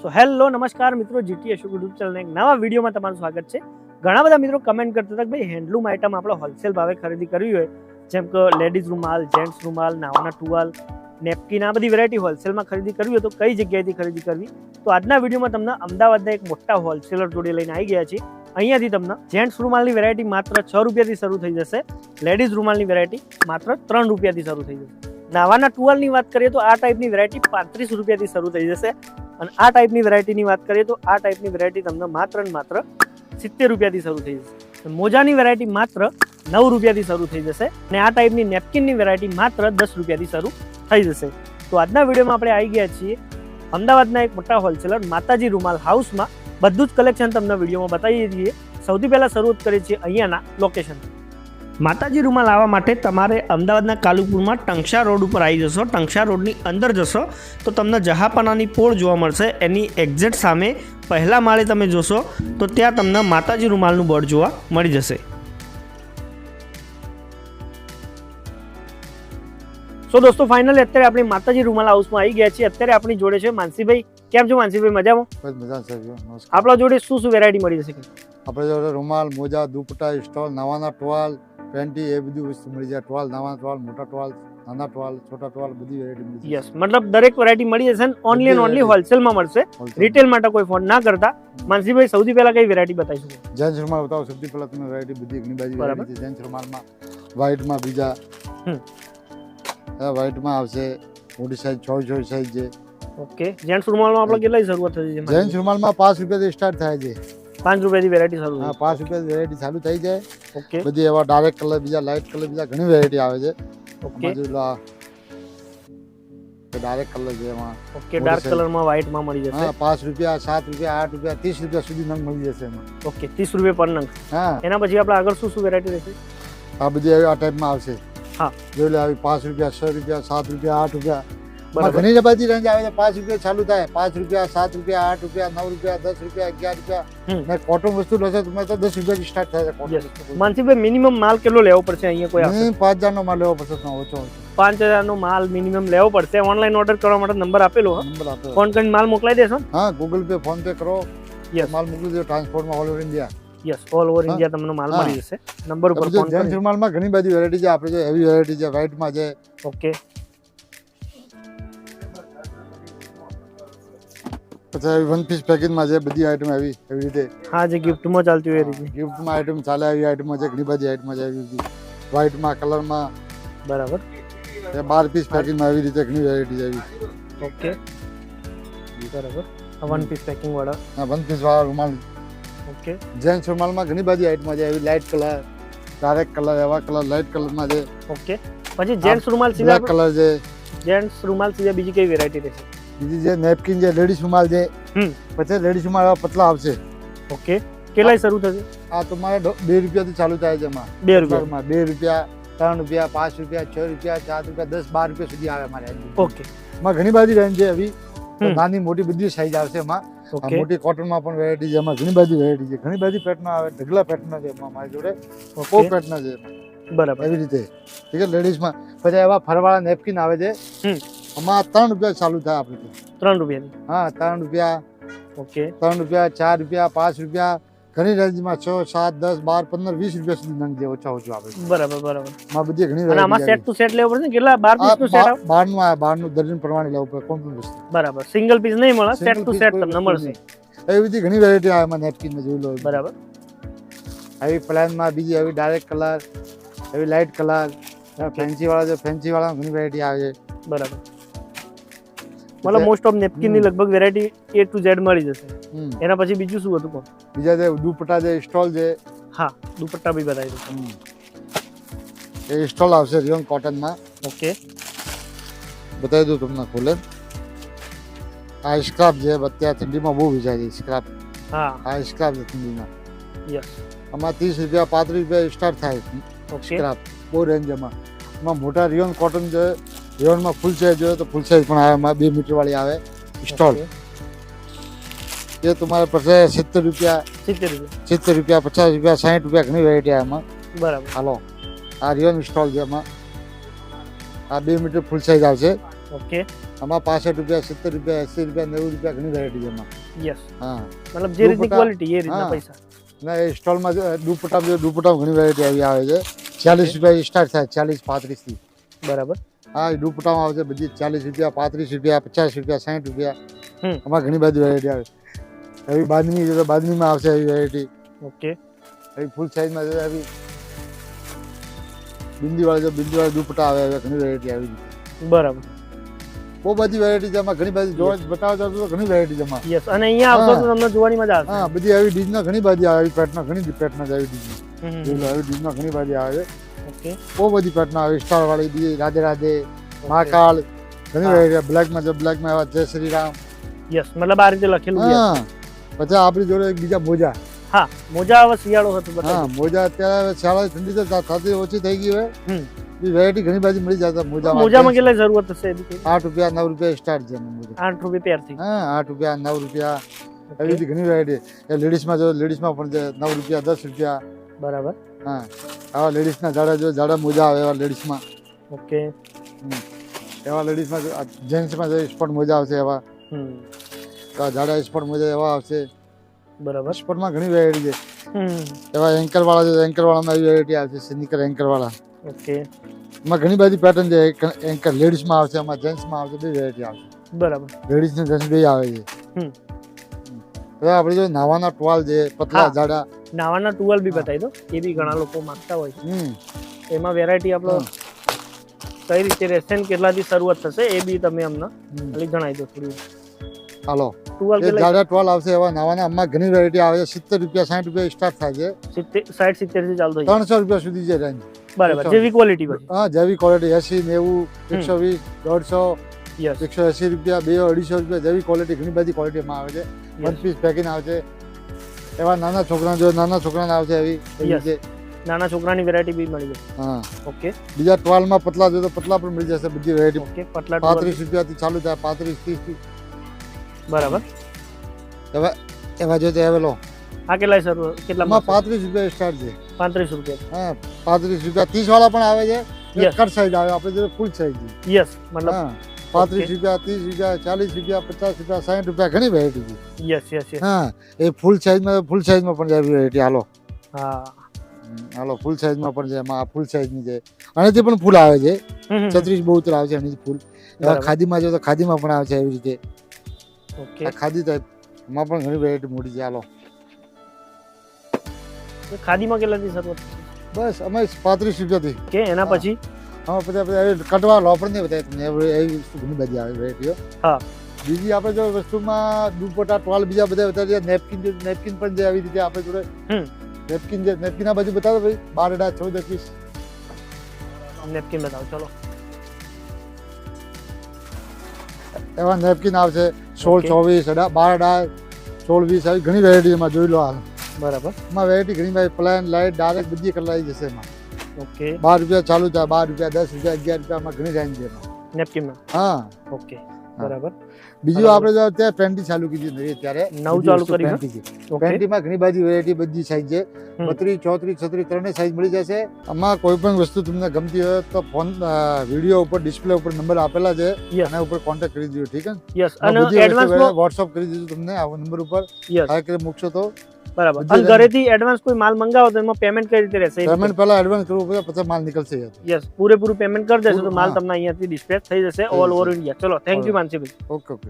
So hello, નમસ્કાર મિત્રો GT Ashok YouTube channel એક નવા વિડીયોમાં તમારું સ્વાગત છે. ઘણા બધા મિત્રો કમેન્ટ કરતા હતા કે ભાઈ હેન્ડલૂમ આઇટમ આપણે હોલસેલ ભાવે ખરીદી કરવી હોય, જેમ કે લેડીઝ રૂમાલ જેન્ટ્સ રૂમાલ, નાવાના ટુવાલ નેપકિન આ બધી વેરાયટી હોલસેલમાં ખરીદી કરવી હોય તો કઈ જગ્યાએથી ખરીદી કરવી? તો આજના વિડીયોમાં તમને અમદાવાદના એક મોટા હોલસેલર જોડે લઈને આવી ગયા છીએ. અહીંયાથી તમને જેન્ટ્સ રૂમાલની વેરાયટી માત્ર છ રૂપિયાથી શરૂ થઈ જશે લેડીઝ રૂમાલની વેરાયટી માત્ર ત્રણ રૂપિયાથી શરૂ થઈ જશે. નાવાના ટુવાલની વાત કરીએ તો આ ટાઈપની વેરાયટી પાંત્રીસ રૂપિયાથી શરૂ થઈ જશે. અને આ ટાઈપની વેરાયટીની વાત કરીએ તો આ ટાઈપની વેરાયટી તમને માત્ર ને માત્ર સિત્તેર રૂપિયાથી શરૂ થઈ જશે. મોજાની વેરાયટી માત્ર નવ રૂપિયાથી શરૂ થઈ જશે અને આ ટાઈપની નેપકિનની વેરાયટી માત્ર દસ રૂપિયાથી શરૂ થઈ જશે. તો આજના વિડીયોમાં આપણે આવી ગયા છીએ અમદાવાદના એક મોટા હોલસેલર માતાજી રૂમાલ હાઉસમાં બધું જ કલેક્શન તમને વિડીયોમાં બતાવીએ છીએ. સૌથી પહેલાં શરૂઆત કરીએ છીએ અહીંયાના લોકેશન માતાજી રૂમાલ આવવા માટે તમારે અમદાવાદના કાલુપુરમાં ટંકશા રોડ ઉપર આવી જશો. ટંકશા રોડની અંદર જશો તો તમને જહાપનાની પોળ જોવા મળશે. એની એક્ઝેક્ટ સામે પહેલા માળે તમે જોશો તો ત્યાં તમને માતાજી રૂમાલનું બોર્ડ જોવા મળી જશે. સો દોસ્તો ફાઇનલી અત્યારે આપણી માતાજી રૂમાલ હાઉસમાં આવી ગયા છીએ. અત્યારે આપણી જોડે છે માનસીભાઈ. કેમ છો માનસીભાઈ? મજામાં? બસ મજા આપણા જોડે શું શું વેરાયટી મળી જશે? આપણે જોડે રૂમાલ મોજા દુપટ્ટા સ્ટોલ નવાના ટોવાલ પેન્ટી એ બધી વસ્તુ મળી જાય. ટોલ નવા ટોલ મોટા ટોલ નાના ટોલ છોટા ટોલ બધી વેરાયટી મળી યસ મતલબ દરેક વેરાયટી મળી જશે ઓનલી એન્ડ ઓનલી. હોલસેલમાં મળશે. રિટેલ માટે કોઈ ફોન ના કરતા. માનસીભાઈ સૌથી પહેલા કઈ વેરાયટી બતાવીશું જેન્ટ્સ રૂમાલ બતાવો. સૌથી પહેલા તમે વેરાયટી બધી ઘણી બધી. વેરાયટી છે. જેન્ટ્સ રૂમાલમાં વ્હાઈટમાં બીજા. હમ. વ્હાઈટમાં આવશે. મોટી સાઈઝ છ છ સાઈઝ છે. ઓકે જેન્ટ્સ રૂમાલમાં આપણે કેટલાય શરૂઆત થતી છે જેન્ટ્સ રૂમાલમાં પાંચ રૂપિયાથી સ્ટાર્ટ થાય છે. પાંચ રૂપિયાની વેરાયટી ચાલુ હા પાંચ રૂપિયા વેરાયટી ચાલુ થઈ જાય. ઓકે. બધી એવા ડાર્ક કલર બીજા લાઇટ કલર બીજા ઘણી વેરાયટી આવે છે. ઓકે. ડાર્ક કલર છે એમાં. ઓકે ડાર્ક કલરમાં વ્હાઇટમાં મળી જશે. હા પાંચ રૂપિયા સાત રૂપિયા આઠ રૂપિયા ત્રીસ રૂપિયા સુધી નંગ મળી જશે એમાં. ઓકે ત્રીસ રૂપિયા પર નંગ. હા. એના પછી આપણે આગળ શું શું વેરાયટી રહેશે? આ બધી આ ટાઈપમાં આવશે. હા. જોઈ લે આવી પાંચ રૂપિયા છ રૂપિયા સાત રૂપિયા આઠ રૂપિયા. ઘણી બધી રેન્જ આવે છે. પાંચ રૂપિયા ચાલુ થાય. પાંચ રૂપિયા સાત રૂપિયા આઠ રૂપિયા નવ રૂપિયા દસ રૂપિયા અગિયાર રૂપિયા. ને કોટન વસ્તુ લેશો તમે તો દસ રૂપિયા સ્ટાર્ટ થાય છે કોટન મિનિમમ માલ કેટલો લેવો પડશે અહીંયા કોઈ પાંચ હજાર નો માલ લેવો પડશે ઓછો ઓછો. પાંચ હજારનો માલ મિનિમમ લેવો પડશે. ઓનલાઈન ઓર્ડર કરવા માટે નંબર આપેલો નંબર ફોન કરીને માલ મોકલાઈ દેશો. હા ગૂગલ પે ફોન પે કરો. યસ માલ મોકલી દો ટ્રાન્સપોર્ટમાં all over India yes all over India તમને માલ. મળી જશે. નંબર ઉપર ફોન કરો રૂમાલમાં ઘણી બધી વેરાયટી છે. આપણે જે હેવી વેરાયટી છે વ્હાઈટમાં છે. ઓકે પછી વન પીસ પેકેજમાં જે બધી આઈટમ આવી એવી રીતે. હા જે ગિફ્ટમાં ચાલતી હોય એ રીતે. ગિફ્ટમાં આઈટમ ચાલે આવી આઈટમો છે ઘણી બધી આઈટમો છે બધી વ્હાઈટમાં કલરમાં બરાબર. એ બાર પીસ પેકેજમાં આવી રીતે ઘણી વેરાયટી આવી. ઓકે. બરાબર. વન પીસ પેકિંગ વાળા. વન પીસ વાળા રૂમાલ. ઓકે. જેન્ટ્સ રૂમાલમાં ઘણી બધી આઈટમ છે એવી લાઇટ કલર ડાર્ક કલર એવા કલર લાઇટ કલરમાં છે. ઓકે. પછી જેન્ટ્સ રૂમાલ સિવાય કલર છે. જેન્ટ્સ રૂમાલ સિવાય બીજી કઈ વેરાયટી રહેશે? બીજી જે નેપકિન છે લેડીઝ રૂમાલ છે પછી લેડીઝ રૂમાલ પતલા આવશે. ઓકે કેટલા શરૂ થશે? આ તમારે બે રૂપિયાથી ચાલુ થાય છે એમાં. બે રૂપિયામાં બે રૂપિયા ત્રણ રૂપિયા પાંચ રૂપિયા છ રૂપિયા સાત રૂપિયા દસ બાર રૂપિયા સુધી આવે અમારે ઓકે એમાં ઘણી બધી રેન્જ છે એવી. નાની મોટી બધી સાઈઝ આવશે એમાં. મોટી કોટનમાં પણ વેરાયટી છે એમાં ઘણી બધી વેરાયટી છે. ઘણી બધી પેટર્ન આવે ઢગલા પેટના છે એમાં મારી જોડે. બહુ ઓકે છે બરાબર. એવી રીતે. ઠીક છે લેડીઝમાં પછી એવા ફરવાળા નેપકિન આવે છે. હમ. ત્રણ રૂપિયા ચાલુ થાય આપણે ત્રણ રૂપિયા હા ત્રણ રૂપિયા ઓકે. ત્રણ રૂપિયા ચાર રૂપિયા પાંચ રૂપિયા ઘણી રેન્જમાં છ સાત દસ બાર પંદર વીસ રૂપિયા સુધી નંગ જે ઓછા ઓછું આવે બરાબર બરાબર. આમાં બધી ઘણી અને આમાં variety સેટ ટુ સેટ લેવો પડશે ને? કેટલા? બાર પીસનું સેટ આ બા- બારનું આવે બારનું દર્જન પ્રમાણે લેવું પડે કોમ્પ્યુટર બરાબર. સિંગલ પીસ નહીં મળે સેટ ટુ સેટ તમને મળશે. એવી બધી ઘણી વેરાયટી આવે એમાં નેપકિનમાં જોઈ લો. બરાબર. આવી પ્લાનમાં બીજી એવી ડાયરેક્ટ કલર એવી લાઇટ કલર ફેન્સી વાળા છે ફેન્સી વાળા ઘણી વેરાયટી આવે. છે બરાબર. મતલબ મોસ્ટ ઓફ નેપકિનની લગભગ વેરાયટી એ ટુ ઝેડ મળી જશે. એના પછી બીજું શું હતું કહો? બીજા જે દુપટ્ટા જે સ્ટોલ છે હા દુપટ્ટા બી બતાવી દઉં. એ સ્ટોલ આવશે રિયોન કોટનમાં. ઓકે. બતાવી દઉં તમને ખોલે. આ સ્ક્રાપ છે અત્યારે ઠંડીમાં બહુ વિચાર છે સ્ક્રાપ હા. આ સ્ક્રાપ છે ઠંડીમાં. યસ આમાં ત્રીસ રૂપિયા પાંત્રીસ રૂપિયા સ્ટાર્ટ થાય ઓકે. સ્ક્રાપ બહુ રેન્જ એમાં. એમાં મોટા રિયોન કોટન છે રિયોનમાં ફૂલ સાઇઝ જોઈએ તો ફૂલ સાઇઝ પણ આવે એમાં બે મીટર વાળી આવે સ્ટોલ એ તમારે પછી સિત્તેર રૂપિયા સિત્તેર રૂપિયા. સિત્તેર રૂપિયા પચાસ રૂપિયા સાઠ રૂપિયા ઘણી વેરાયટી આવે એમાં. બરાબર. હાલો. આ રિયોન સ્ટોલ છે એમાં. આ બે મીટર ફૂલ સાઇઝ આવશે. ઓકે. આમાં પાસઠ રૂપિયા સિત્તેર રૂપિયા એસી રૂપિયા નેવું રૂપિયા ઘણી વેરાયટી છે એમાં. યસ હા. મતલબ જે રીતની દુપટ્ટા- ક્વોલિટી એ રીતના હા. પૈસા. ના એ સ્ટોલમાં દુપટ્ટા જો દુપટ્ટા ઘણી વેરાયટી આવી આવે છે. ચાલીસ રૂપિયા સ્ટાર્ટ થાય ચાલીસ પાંત્રીસથી બરાબર. હા દુપટ્ટામાં આવશે બધી ચાલીસ રૂપિયા પાંત્રીસ રૂપિયા પચાસ રૂપિયા સાઠ રૂપિયા. આમાં ઘણી બધી વેરાયટી આવે એવી છે તો બાંધણીમાં આવશે એવી વેરાયટી ઓકે. એવી ફૂલ સાઇઝમાં છે આવી બિંદીવાળા જો બિંદીવાળા દુપટ્ટા આવે ઘણી વેરાયટી આવી બરાબર. બહુ બધી વેરાયટી છે ઘણી બધી જોવા બતાવતા તો ઘણી વેરાયટી છે યસ અને અહીંયા આવતો તો તમને જોવાની મજા આવશે. હા બધી આવી ડીઝના ઘણી બધી આવી પેટના ઘણી પેટર્ન આવી એવી એવી ડીઝમાં ઘણી બધી આવે છે. ઓકે. બહુ બધી પેટર્ન આવે સ્ટાર વાળી બી રાધે રાધે મહાકાળ ઘણી બધી બ્લેકમાં છે બ્લેકમાં એવા જય શ્રી રામ. યસ મતલબ આ રીતે લખેલું હા. પછી આપણી જોડે એક બીજા મોજા. હા મોજા હવે શિયાળો હતો હા મોજા અત્યારે શાળા ઠંડી તો થતી ઓછી થઈ ગઈ હોય. એ વેરાયટી ઘણી બધી મળી જતા મોજા મોજામાં. કેટલા જરૂરત હશે આઠ રૂપિયા નવ રૂપિયા સ્ટાર્ટ છે આઠ રૂપિયા પેરથી હા આઠ રૂપિયા નવ રૂપિયા. એવી બધી ઘણી વેરાયટી એ લેડીઝમાં જો લેડીઝમાં પણ છે નવ રૂપિયા દસ રૂપિયા બરાબર? હા. આવા લેડીઝના જાડા જો જાડા મોજા આવે એવા લેડીઝમાં ઓકે. એવા લેડીઝમાં જેન્ટ્સમાં જો સ્પોર્ટ મોજા આવશે એવા. હમ. તો જાડા સ્પોર્ટ મોજા એવા આવશે. બરાબર. સ્પોર્ટમાં ઘણી વેરાયટી છે. હમ. એવા એન્કર વાળા છે એન્કર વાળામાં એવી વેરાયટી આવશે સ્નીકર એન્કર વાળા. ઓકે. એમાં ઘણી બધી પેટર્ન છે એન્કર લેડીઝમાં આવશે એમાં જેન્ટ્સમાં આવશે બે વેરાયટી આવશે. બરાબર. લેડીઝ ને જેન્ટ્સ બે આવે છે. આપણે જો નાવાના ટોવાલ છે પતલા જાડા. નાવાના ટુવેલ બી બતાવી દો એ બી ઘણા લોકો માંગતા હોય છે. એમાં વેરાયટી આપણો કઈ રીતે રહેશે ને કેટલાથી શરૂઆત થશે એ બી તમે અમને ખાલી જણાવી દો થોડી. હાલો. ટુવેલ જાડા ટોવાલ આવશે એવા નાવાના આમાં ઘણી વેરાયટી આવે છે. સિત્તેર રૂપિયા સાઠ રૂપિયા સ્ટાર્ટ થાય છે. સાઠ સિત્તેરથી ચાલુ ત્રણસો રૂપિયા સુધી છે રેન્જ બરાબર. જેવી ક્વોલિટી હા જેવી ક્વોલિટી એસી નેવું એકસો વીસ દોઢસો એકસો એસી રૂપિયા બે અઢીસો રૂપિયા જેવી ક્વોલિટી ઘણી બધી ક્વોલિટીમાં આવે છે. વન પીસ પેકિંગ આવે છે. એવા નાના છોકરા જો નાના છોકરાને આવશે એવી એવી છે નાના છોકરાની વેરાયટી બી મળી જશે. હા. ઓકે બીજા ટોવાલમાં પતલા જો તો પતલા પણ મળી જશે બધી વેરાયટી ઓકે પતલા પાંત્રીસ રૂપિયાથી ચાલુ થાય પાંત્રીસ ત્રીસ બરાબર. એવા જો તો એવેલો આ કેટલા સર? કેટલા એમાં પાંત્રીસ રૂપિયા સ્ટાર્ટ છે. પાંત્રીસ રૂપિયા. હા પાંત્રીસ રૂપિયા. ત્રીસ વાળા પણ આવે છે. કટ સાઈઝ આવે આપણે જો ફૂલ સાઈઝ છે. યસ મતલબ પાંત્રીસ રૂપિયા ત્રીસ રૂપિયા ચાલીસ રૂપિયા પચાસ રૂપિયા સાઠ રૂપિયા ઘણી વેરાયટી છે. યસ યસ યસ હા એ ફૂલ સાઈઝમાં ફૂલ સાઈઝમાં પણ જાય વેરાયટી હાલો. હા. હાલો ફૂલ સાઈઝમાં પણ છે એમાં ફૂલ સાઈઝની છે. આનાથી પણ ફૂલ આવે છે. છત્રીસ બહુ ઉતર આવે છે એની ફૂલ એવા ખાદીમાં જો તો ખાદીમાં પણ આવે છે એવી રીતે. ઓકે ખાદી ટાઈપ એમાં પણ ઘણી વેરાયટી મોટી છે હાલો. ખાદીમાં કેટલાથી શરૂઆત બસ અમે પાંત્રીસ રૂપિયાથી કે એના પછી? આમાં બધા બધા એવી કટવા લોપડ નહીં બતાવે તમને એવી એવી વસ્તુ ઘણી બધી આવે વેરાયટીઓ હા. બીજી આપણે જો વસ્તુમાં દુપટ્ટા ટોલ બીજા બધા બતાવીએ નેપકિન નેપકિન પણ છે આવી રીતે આપણે જોડે હમ. નેપકિન છે નેપકિન આ બાજુ બતાવો ભાઈ બાર અઢાર ચૌદ એકવીસ નેપકિન બતાવો ચલો એવા નેપકિન આવશે સોળ Okay. ચોવીસ અઢાર બાર અઢાર સોળ વીસ આવી ઘણી વેરાયટી એમાં જોઈ લો હાલ બરાબર એમાં વેરાયટી ઘણી બધી પ્લેન લાઇટ ડાયરેક્ટ બધી કલર આવી જશે એમાં ઓકે બાર રૂપિયા ચાલુ થાય બાર રૂપિયા દસ રૂપિયા અગિયાર રૂપિયામાં ઘણી જાય છે નેપકિનમાં હા. ઓકે બરાબર. બીજું આપણે જો અત્યારે પેન્ટી ચાલુ કીધી નવી અત્યારે. નવ ચાલુ કરી પેન્ટીમાં ઘણી બધી વેરાયટી બધી સાઈઝ છે. બત્રીસ ચોત્રીસ છત્રીસ ત્રણેય સાઈઝ મળી જશે. આમાં કોઈ પણ વસ્તુ તમને ગમતી હોય તો ફોન વીડિયો ઉપર ડિસ્પ્લે ઉપર નંબર આપેલા છે. એના ઉપર કોન્ટેક્ટ કરી દીધો ઠીક છે યસ અને એડવાન્સ વોટ્સઅપ કરી દીધું તમને આ નંબર ઉપર. યસ આ કરી મૂકશો તો. બરાબર. અને ઘરેથી એડવાન્સ કોઈ માલ મંગાવો તો એમાં પેમેન્ટ કઈ રીતે રહેશે? પેમેન્ટ પહેલા એડવાન્સ કરવું પડે પછી માલ નીકળશે યસ પૂરેપૂરું પેમેન્ટ કરી દેશો તો માલ તમને અહીંયાથી ડિસ્પેચ થઈ જશે ઓલ ઓવર. ઇન્ડિયા ચલો થેન્ક યુ. માનસીભાઈ. Okay okay